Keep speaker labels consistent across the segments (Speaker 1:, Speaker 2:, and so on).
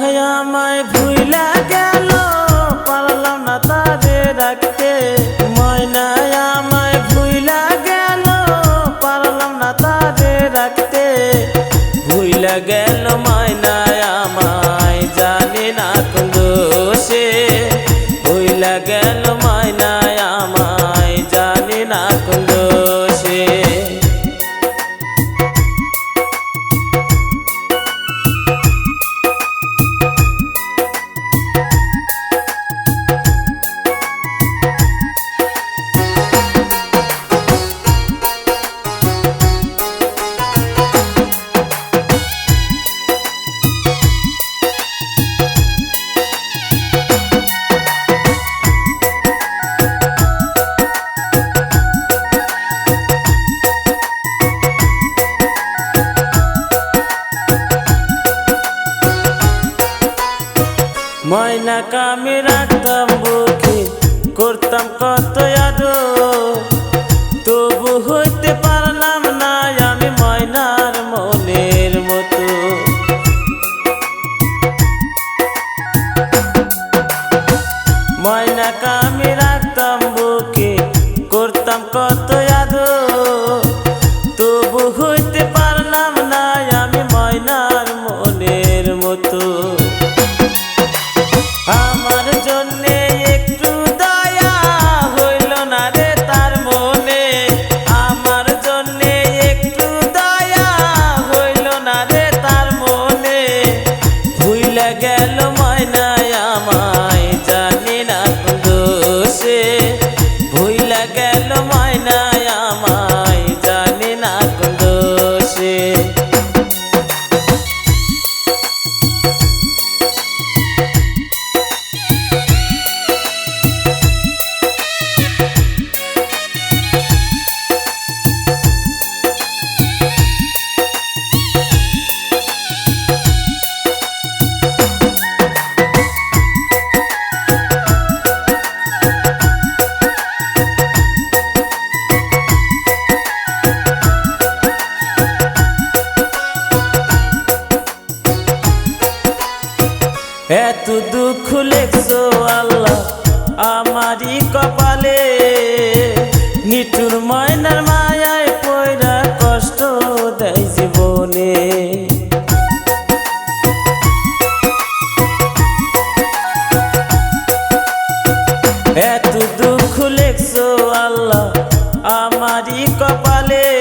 Speaker 1: হয়া ময়না কামে রাখতাম বুকে, করতাম কত আদো তবু হইতে পারলাম না আমি ময়নার মনের মতো। ময়না জানি এত দুঃখ লেখছো আল্লাহ আমারই কপালে। নিটুর ময়নার মায়ায় পয়রা কষ্ট দেয় জীবনে। এত দুঃখ লেখছো আল্লাহ আমারই কপালে।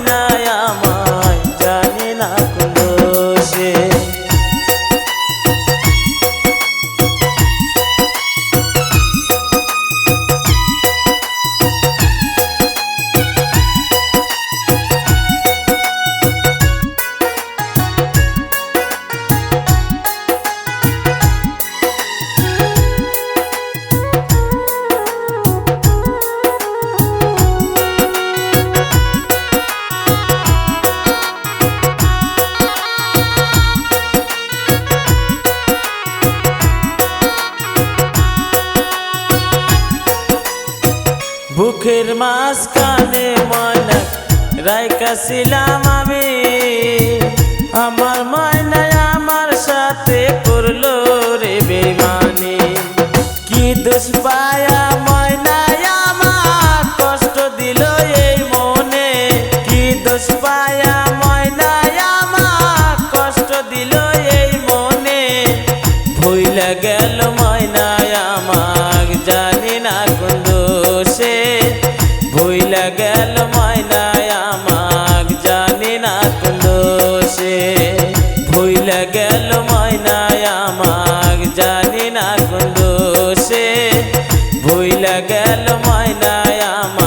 Speaker 1: গেল বুকের কানে ময়না রাইকা ছিলাম আমি। আমার ময়নায় আমার সাথে করল রে ভুইলা গেল ময়নায় আমাক, জানি না কোন দোষে। ভুইলা গেল ময়নায় আমাক, জানি না কোন দোষে। ভুইলা গেল ময়নায় আমাক